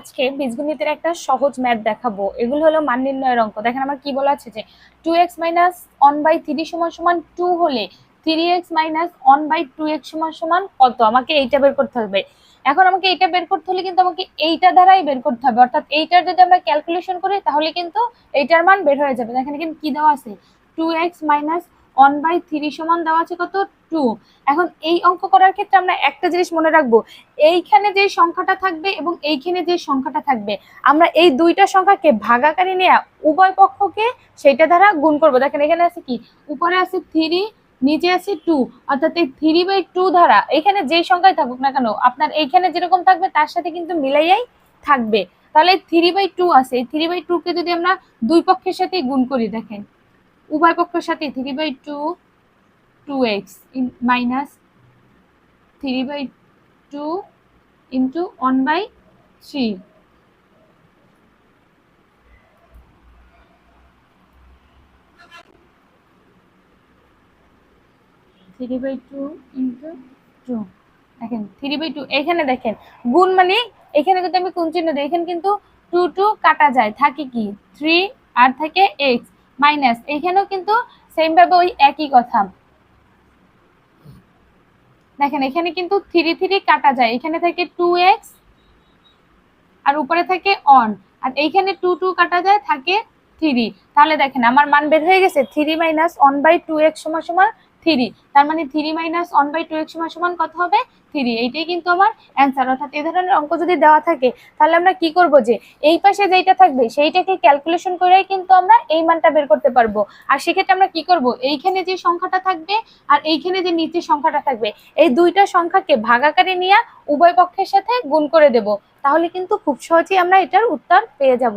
আজকে বীজগণিতের একটা সহজ ম্যাথ দেখাবো। এগুলো হলো মান নির্ণয়ের অঙ্ক। দেখেন আমার কি বলা আছে যে two x minus one by three সমান সমান টু হলে three x minus one by two x সমান সমান কত? আমাকে এইটা বের করতে হবে। এখন আমাকে এইটা বের করতে হলে কিন্তু আমাকে এইটা দ্বারাই বের করতে হবে। অর্থাৎ এইটার যদি আমরা ক্যালকুলেশন করি তাহলে কিন্তু এইটার মান বের হয়ে যাবে। এখানে কি দেওয়া আছে? Two x minus one by three সমান দেওয়া আছে কত? টু এখন এই অঙ্ক করার ক্ষেত্রে আমরা একটা জিনিস মনে রাখব, এইখানে যে সংখ্যাটা থাকবে এবং এইখানে যে সংখ্যাটা থাকবে, আমরা এই দুইটা সংখ্যাকে ভাগাকারে নিয়ে উভয় পক্ষকে সেইটা দ্বারা গুণ করব। দেখেন এখানে আছে কি? উপরে আছে থ্রি নিচে আছে টু অর্থাৎ এই থ্রি বাই টু ধারা এখানে যে সংখ্যায় থাকুক না কেন, আপনার এইখানে যেরকম থাকবে, তার সাথে কিন্তু মিলাইয়াই থাকবে। তাহলে থ্রি বাই টু আছে, এই থ্রি বাই টুকে যদি আমরা দুই পক্ষের সাথে গুণ করি, দেখেন। উভয় পক্ষের সাথে three by two two x minus three by two into one by three three by two into two দেখেন থ্রি বাই টু এখানে দেখেন, গুণ মানে এখানে যদি আমি কোন চিহ্ন দিই, এখানে কিন্তু টু টু কাটা যায়, থাকে কি? থ্রি আর থাকে এক্স মাইনাস। এখানেও কিন্তু সেম ভাবে ওই একই কথা। দেখেন, এখানে কিন্তু থ্রি থ্রি কাটা যায়। এখানে থাকে টু এক্স আর উপরে থাকে অন আর এইখানে টু টু কাটা যায়, থাকে থ্রি তাহলে দেখেন, আমার মান বের হয়ে গেছে three minus one by two x সমান সমান থ্রি। তার মানে three minus one by two x সমান সমান কত হবে? থ্রি। এইটাই কিন্তু আমার অ্যান্সার অর্থাৎ এই ধরনের অঙ্ক যদি দেওয়া থাকে, তাহলে আমরা কি করব যে, এই পাশে যেইটা থাকবে, সেইটাকে ক্যালকুলেশন করেই কিন্তু আমরা এই মানটা বের করতে পারব। আর সেক্ষেত্রে আমরা কি করব? এইখানে যে সংখ্যাটা থাকবে আর এইখানে যে নিচের সংখ্যাটা থাকবে, এই দুইটা সংখ্যাকে ভাগাকারে নিয়ে উভয় পক্ষের সাথে গুণ করে দেব। তাহলে কিন্তু খুব সহজেই আমরা এটার উত্তর পেয়ে যাব।